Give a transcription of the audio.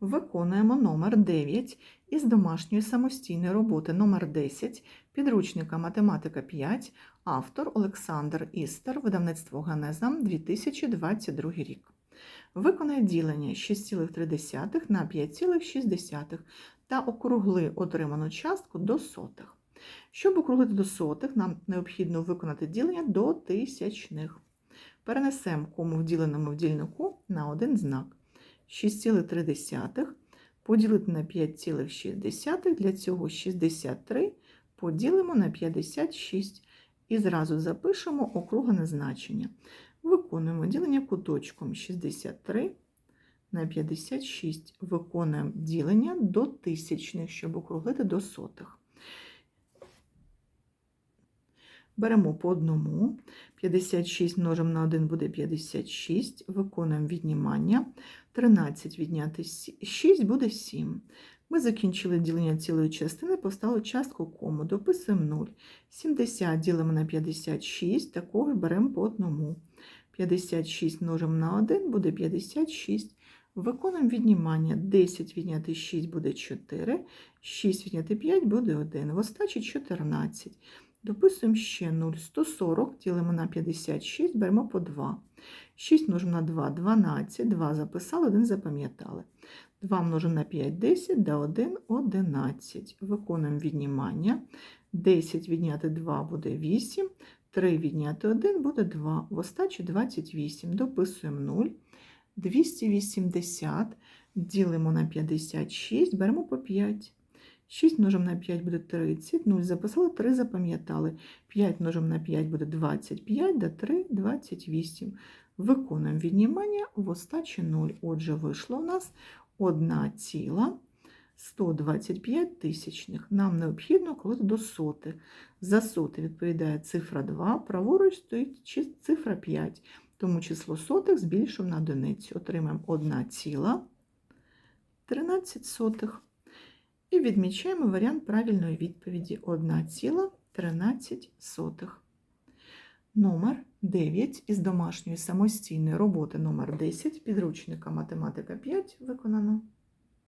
Виконуємо номер 9 із домашньої самостійної роботи номер 10 підручника Математика 5, автор Олександр Істер, видавництво Генеза, 2022 рік. Виконай ділення 6,3 на 5,6 та округли отриману частку до сотих. Щоб округлити до сотих, нам необхідно виконати ділення до тисячних. Перенесемо кому в діленому в дільнику на один знак. 6,3 поділити на 5,6. Для цього 63 поділимо на 56 і зразу запишемо округлене значення. Виконуємо ділення куточком 63 на 56. Виконуємо ділення до тисячних, щоб округлити до сотих. Беремо по одному. 56 множимо на 1 буде 56. Виконуємо віднімання. 13 відняти 6 буде 7. Ми закінчили ділення цілої частини, поставили частку кому. Дописуємо 0. 70 ділимо на 56, такого беремо по одному. 56 множимо на 1 буде 56. Виконуємо віднімання. 10 відняти 6 буде 4, 6 відняти 5 буде 1. В остачі 14. Дописуємо ще 0. 140 ділимо на 56, беремо по 2. 6 множимо на 2 12, 2 записали, 1 запам'ятали. 2 множимо на 5 10, да 1 11. Виконуємо віднімання. 10 відняти 2 буде 8, 3 відняти 1 буде 2. В остачі 28. Дописуємо 0. 280 ділимо на 56, беремо по 5. 6 множимо на 5 буде 30, 0 записали, 3 запам'ятали. 5 множимо на 5 буде 25, да 3 – 28. Виконуємо віднімання в остачі 0. Отже, вийшло у нас 1,125 тисячних. Нам необхідно коли до соти. За соти відповідає цифра 2, праворуч стоїть цифра 5. Тому число сотих збільшимо на одиницю. Отримаємо 1,13. І відмічаємо варіант правильної відповіді 1,13. Номер 9 із домашньої самостійної роботи номер 10 підручника Математика 5 виконано.